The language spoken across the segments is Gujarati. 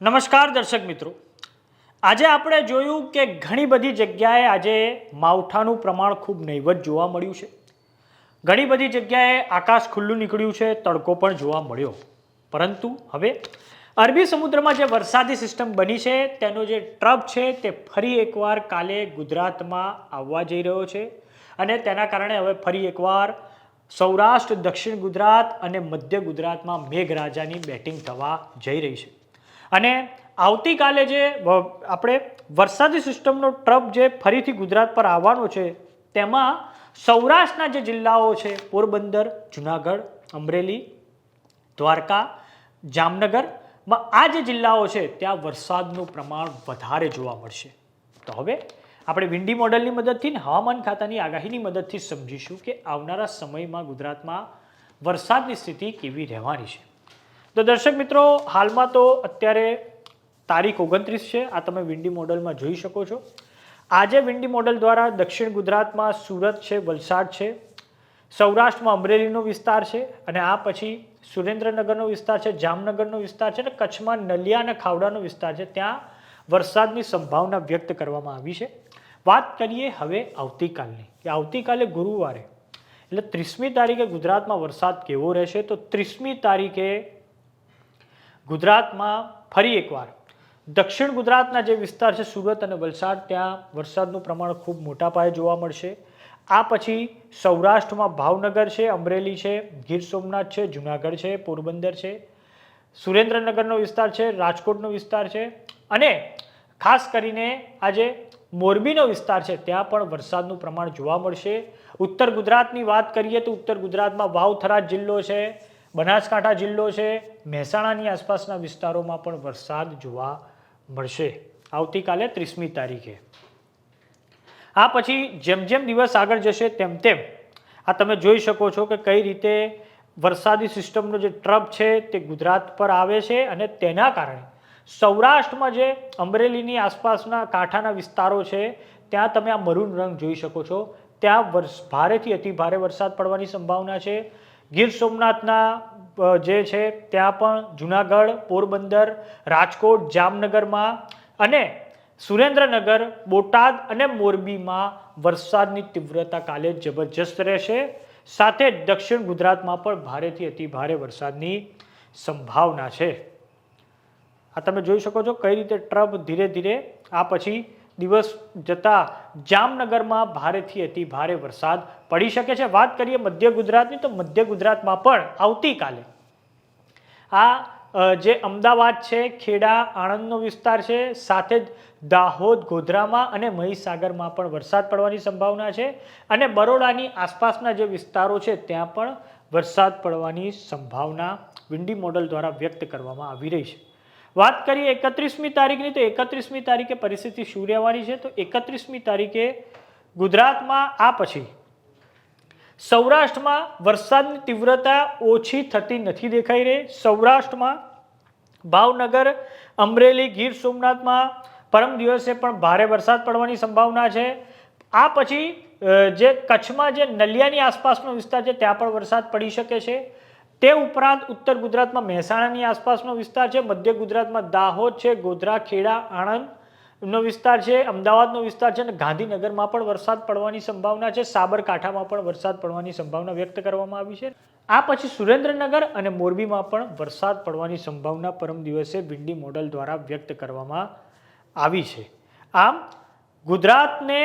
નમસ્કાર દર્શક મિત્રો. આજે આપણે જોયું કે ઘણી બધી જગ્યાએ આજે માવઠાનું પ્રમાણ ખૂબ નહીવત જોવા મળ્યું છે. ઘણી બધી જગ્યાએ આકાશ ખુલ્લું નીકળ્યું છે, તડકો પણ જોવા મળ્યો. પરંતુ હવે અરબી સમુદ્રમાં જે વરસાદી સિસ્ટમ બની છે, તેનો જે ટ્રપ છે, તે ફરી એકવાર કાલે ગુજરાતમાં આવવા જઈ રહ્યો છે અને તેના કારણે હવે ફરી એકવાર સૌરાષ્ટ્ર, દક્ષિણ ગુજરાત અને મધ્ય ગુજરાતમાં મેઘરાજાની બેટિંગ થવા જઈ રહી છે. અને આવતીકાલે જે આપણે વરસાદી સિસ્ટમનો ટ્રપ જે ફરીથી ગુજરાત પર આવવાનો છે, તેમાં સૌરાષ્ટ્રના જે જિલ્લાઓ છે, પોરબંદર, જુનાગઢ, અમરેલી, દ્વારકા જામનગરમાં આ જે જિલ્લાઓ છે, ત્યાં વરસાદનું પ્રમાણ વધારે જોવા મળશે. તો હવે આપણે વિન્ડી મોડલની મદદથી ને હવામાન ખાતાની આગાહીની મદદથી સમજીશું કે આવનારા સમયમાં ગુજરાતમાં વરસાદની સ્થિતિ કેવી રહેવાની છે. તો દર્શક મિત્રો, હાલમાં તો અત્યારે તારીખ ઓગણત્રીસ છે. આ તમે વિન્ડી મોડલમાં જોઈ શકો છો. આજે વિન્ડી મોડલ દ્વારા દક્ષિણ ગુજરાતમાં સુરત છે, વલસાડ છે, સૌરાષ્ટ્રમાં અમરેલીનો વિસ્તાર છે અને આ પછી સુરેન્દ્રનગરનો વિસ્તાર છે, જામનગરનો વિસ્તાર છે અને કચ્છમાં નલિયા અને ખાવડાનો વિસ્તાર છે. ત્યાં વરસાદની સંભાવના વ્યક્ત કરવામાં આવી છે. વાત કરીએ હવે આવતીકાલની, કે આવતીકાલે ગુરુવારે, એટલે ત્રીસમી તારીખે ગુજરાતમાં વરસાદ કેવો રહેશે? તો ત્રીસમી તારીખે ગુજરાતમાં ફરી એકવાર દક્ષિણ ગુજરાતના જે વિસ્તાર છે, સુરત અને વલસાડ, ત્યાં વરસાદનું પ્રમાણ ખૂબ મોટા પાયે જોવા મળશે. આ પછી સૌરાષ્ટ્રમાં ભાવનગર છે, અમરેલી છે, ગીર સોમનાથ છે, જુનાગઢ છે, પોરબંદર છે, સુરેન્દ્રનગરનો વિસ્તાર છે, રાજકોટનો વિસ્તાર છે અને ખાસ કરીને આજે મોરબીનો વિસ્તાર છે, ત્યાં પણ વરસાદનું પ્રમાણ જોવા મળશે. ઉત્તર ગુજરાતની વાત કરીએ તો ઉત્તર ગુજરાતમાં વાવથરા જિલ્લો છે બનાસકાંઠા જિલ્લો છે. મહેસાણાની આસપાસના વિસ્તારોમાં પણ વરસાદ જોવા મળશે. આવતીકાલે ત્રીસમી તારીખે. આ પછી જેમ જેમ દિવસ આગળ જશે તેમ તેમ આ તમે જોઈ શકો છો કે કઈ રીતે વરસાદી સિસ્ટમનો જે ટ્રપ છે તે ગુજરાત પર આવે છે અને તેના કારણે સૌરાષ્ટ્રમાં જે અમરેલીની આસપાસના કાંઠાના વિસ્તારો છે, ત્યાં તમે આ મરૂન રંગ જોઈ શકો છો. ત્યાં વર્ષ ભારેથી અતિ ભારે વરસાદ પડવાની સંભાવના છે. ગીર સોમનાથના જે છે, ત્યાં પણ જુનાગઢ, પોરબંદર, રાજકોટ, જામનગરમાં અને સુરેન્દ્રનગર, બોટાદ અને મોરબીમાં વરસાદની તીવ્રતા કાલે જબરજસ્ત રહેશે. સાથે દક્ષિણ ગુજરાતમાં પણ ભારેથી અતિ ભારે વરસાદની સંભાવના છે. આ તમે જોઈ શકો છો કઈ રીતે ટ્રમ્પ ધીરે ધીરે આ પછી દિવસ જતા જામનગરમાં ભારેથી અતિ ભારે વરસાદ પડી શકે છે. વાત કરીએ મધ્ય ગુજરાતની, તો મધ્ય ગુજરાતમાં પણ આવતીકાલે આ જે અમદાવાદ છે, ખેડા, આણંદનો વિસ્તાર છે, સાથે જ દાહોદ, ગોધરામાં અને મહીસાગરમાં પણ વરસાદ પડવાની સંભાવના છે અને બરોડાની આસપાસના જે વિસ્તારો છે, ત્યાં પણ વરસાદ પડવાની સંભાવના વિન્ડી મોડલ દ્વારા વ્યક્ત કરવામાં આવી રહી છે. વાત કરીએ એકત્રીસમી તારીખની, તો એકત્રીસમી તારીખે પરિસ્થિતિ શું રહેવાની છે. તો એકત્રીસમી તારીખે ગુજરાતમાં, આ પછી સૌરાષ્ટ્રમાં વરસાદની તીવ્રતા ઓછી થતી નથી દેખાઈ રહી. સૌરાષ્ટ્રમાં ભાવનગર, અમરેલી, ગીર સોમનાથમાં પરમ દિવસે પણ ભારે વરસાદ પડવાની સંભાવના છે. આ પછી જે કચ્છમાં જે નલિયાની આસપાસનો વિસ્તાર છે, ત્યાં પણ વરસાદ પડી શકે છે. તે ઉપરાંત ઉત્તર ગુજરાતમાં મહેસાણાની આસપાસનો વિસ્તાર છે, મધ્ય ગુજરાતમાં દાહોદ છે, ગોધરા, ખેડા, આણંદનો વિસ્તાર છે, અમદાવાદનો વિસ્તાર છે અને ગાંધીનગરમાં પણ વરસાદ પડવાની સંભાવના છે. સાબરકાંઠામાં પણ વરસાદ પડવાની સંભાવના વ્યક્ત કરવામાં આવી છે. આ પછી સુરેન્દ્રનગર અને મોરબીમાં પણ વરસાદ પડવાની સંભાવના પરમ દિવસે વિન્ડી મોડલ દ્વારા વ્યક્ત કરવામાં આવી છે. આમ, ગુજરાતને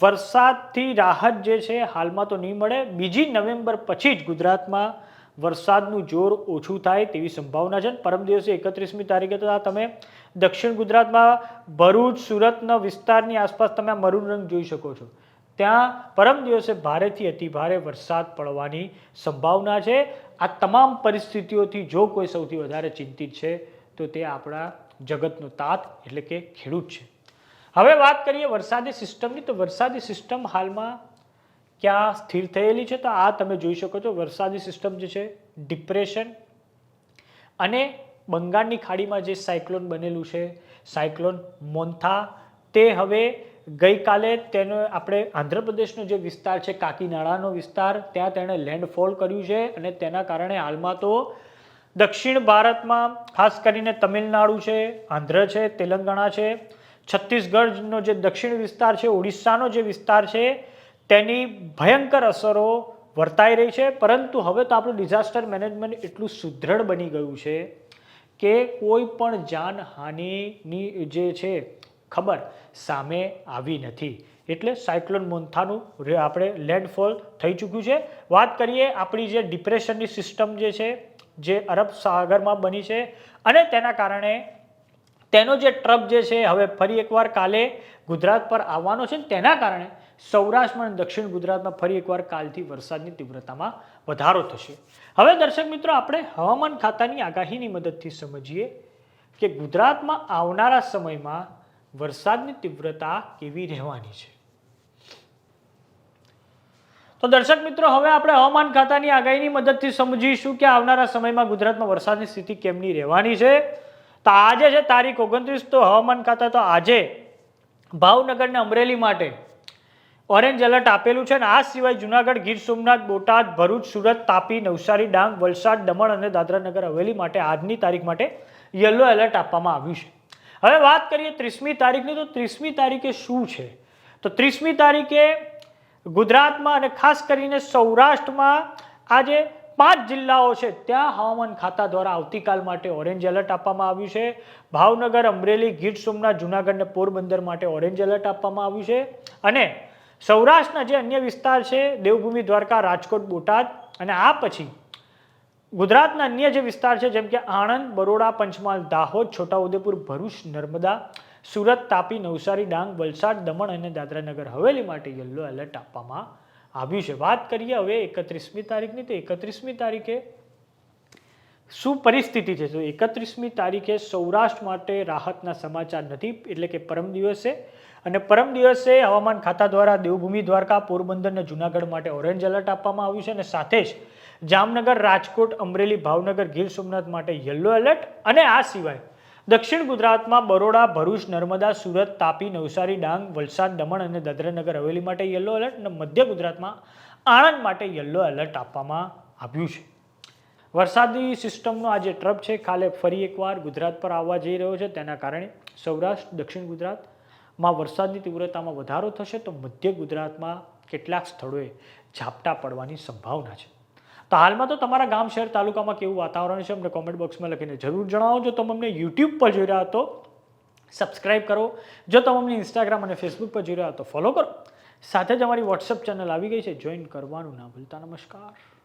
વરસાદથી રાહત જે છે, હાલમાં તો નહીં મળે. બીજી નવેમ્બર પછી જ ગુજરાતમાં વરસાદનું જોર ઓછું થાય તેવી સંભાવના છે. પરમ દિવસે એકત્રીસમી તારીખે તો તમે દક્ષિણ ગુજરાતમાં ભરૂચ, સુરતના વિસ્તારની આસપાસ તમે આ મરૂન રંગ જોઈ શકો છો. ત્યાં પરમ દિવસે ભારેથી અતિ ભારે વરસાદ પડવાની સંભાવના છે. આ તમામ પરિસ્થિતિઓથી જો કોઈ સૌથી વધારે ચિંતિત છે, તો તે આપણા જગતનો તાત એટલે કે ખેડૂત છે. હવે વાત કરીએ વરસાદી સિસ્ટમની. તો વરસાદી સિસ્ટમ હાલમાં ક્યાં સ્થિર થયેલી છે તો આ તમે જોઈ શકો છો, વરસાદી સિસ્ટમ જે છે ડિપ્રેશન અને બંગાળની ખાડીમાં જે સાયક્લોન બનેલું છે સાયક્લોન મોન્થા, તે હવે ગઈકાલે તેનો આપણે આંધ્રપ્રદેશનો જે વિસ્તાર છે, કાકીનાડાનો વિસ્તાર, ત્યાં તેણે લેન્ડફોલ કર્યું છે અને તેના કારણે હાલમાં તો દક્ષિણ ભારતમાં, ખાસ કરીને તમિલનાડુ છે, આંધ્ર છે, તેલંગાણા છે, છત્તીસગઢનો જે દક્ષિણ વિસ્તાર છે, ઓડિશાનો જે વિસ્તાર છે તેની ભયંકર અસરો વર્તાઈ રહી છે. પરંતુ હવે તો આપણું ડિઝાસ્ટર મેનેજમેન્ટ એટલું સુદૃઢ બની ગયું છે કે કોઈ પણ જાનહાનિની જે છે ખબર સામે આવી નથી. એટલે સાયક્લોન મોન્થાનું આપણે લેન્ડફોલ થઈ ચૂક્યું છે. વાત કરીએ આપણી જે ડિપ્રેશનની સિસ્ટમ જે છે, જે અરબ સાગરમાં બની છે અને તેના કારણે તેનો જે ટ્રપ જે છે, હવે ફરી એકવાર કાલે ગુજરાત પર આવવાનો છે તેના કારણે સૌરાષ્ટ્રમાં અને દક્ષિણ ગુજરાતમાં ફરી એકવાર કાલથી વરસાદની તીવ્રતામાં વધારો થશે. હવે દર્શક મિત્રો, આપણે હવામાન ખાતાની આગાહીની મદદથી સમજીએ કે ગુજરાતમાં આવનારા સમયમાં વરસાદની તીવ્રતા કેવી રહેવાની છે. તો દર્શક મિત્રો, હવે આપણે હવામાન ખાતાની આગાહીની મદદથી સમજીશું કે આવનારા સમયમાં ગુજરાતમાં વરસાદની સ્થિતિ કેમની રહેવાની છે. તો આજે છે તારીખ ઓગણત્રીસ, તો હવામાન ખાતા તો આજે ભાવનગરને અમરેલી માટે ઓરેન્જ એલર્ટ આપેલું છે અને આ સિવાય જુનાગઢ, ગીર સોમનાથ, બોટાદ, ભરૂચ, સુરત, તાપી, નવસારી, ડાંગ, વલસાડ, દમણ અને દાદરાનગર હવેલી માટે આજની તારીખ માટે યલો એલર્ટ આપવામાં આવ્યું છે. હવે વાત કરીએ ત્રીસમી તારીખની, તો ત્રીસમી તારીખે શું છે? તો ત્રીસમી તારીખે ગુજરાતમાં અને ખાસ કરીને સૌરાષ્ટ્રમાં આજે પાંચ જિલ્લાઓ છે, ત્યાં હવામાન ખાતા દ્વારા આવતીકાલ માટે ઓરેન્જ એલર્ટ આપવામાં આવ્યું છે. ભાવનગર, અમરેલી, ગીર સોમનાથ, જુનાગઢ અને પોરબંદર માટે ઓરેન્જ એલર્ટ આપવામાં આવ્યું છે. અને સૌરાષ્ટ્રના જે અન્ય વિસ્તાર છે, દેવભૂમિ, દ્વારકા, રાજકોટ, બોટાદ અને આ પછી ગુજરાતના અન્ય જે વિસ્તાર છે, જેમ કે આણંદ, બરોડા, પંચમહાલ, દાહોદ, છોટાઉદેપુર, ભરૂચ, નર્મદા, સુરત, તાપી, નવસારી, ડાંગ, વલસાડ, દમણ અને દાદરાનગર હવેલી માટે યલો એલર્ટ આપવામાં આવ્યું છે. વાત કરીએ હવે એકત્રીસમી તારીખની, તો એકત્રીસમી તારીખે શું પરિસ્થિતિ છે? તો એકત્રીસમી તારીખે સૌરાષ્ટ્ર માટે રાહતના સમાચાર નથી, એટલે કે પરમ દિવસે અને પરમ દિવસે હવામાન ખાતા દ્વારા દેવભૂમિ, દ્વારકા, પોરબંદર અને જુનાગઢ માટે ઓરેન્જ એલર્ટ આપવામાં આવ્યું છે અને સાથે જ જામનગર, રાજકોટ, અમરેલી, ભાવનગર, ગીર સોમનાથ માટે યલો એલર્ટ અને આ સિવાય દક્ષિણ ગુજરાતમાં બરોડા, ભરૂચ, નર્મદા, સુરત, તાપી, નવસારી, ડાંગ, વલસાડ, દમણ અને દાદરાનગર હવેલી માટે યલો એલર્ટ અને મધ્ય ગુજરાતમાં આણંદ માટે યલો એલર્ટ આપવામાં આવ્યું છે. વરસાદી સિસ્ટમનો આ જે ટ્રપ છે. કાલે ફરી એકવાર ગુજરાત પર આવવા જઈ રહ્યો છે. તેના કારણે સૌરાષ્ટ્ર, દક્ષિણ ગુજરાતમાં વરસાદની તીવ્રતામાં વધારો થશે તો મધ્ય ગુજરાતમાં કેટલાક સ્થળોએ ઝાપટા પડવાની સંભાવના છે. તો હાલમાં તો તમારા ગામ, શહેર, તાલુકામાં કેવું વાતાવરણ છે? અમને કોમેન્ટ બોક્સમાં લખીને જરૂર જણાવો જો તમે અમને યુટ્યુબ પર જોઈ રહ્યા તો સબસ્ક્રાઇબ કરો. જો તમે અમને ઇન્સ્ટાગ્રામ અને ફેસબુક પર જોઈ રહ્યા તો ફોલો કરો. સાથે જ અમારી વોટ્સઅપ ચેનલ આવી ગઈ છે. જોઈન કરવાનું ના ભૂલતા. નમસ્કાર.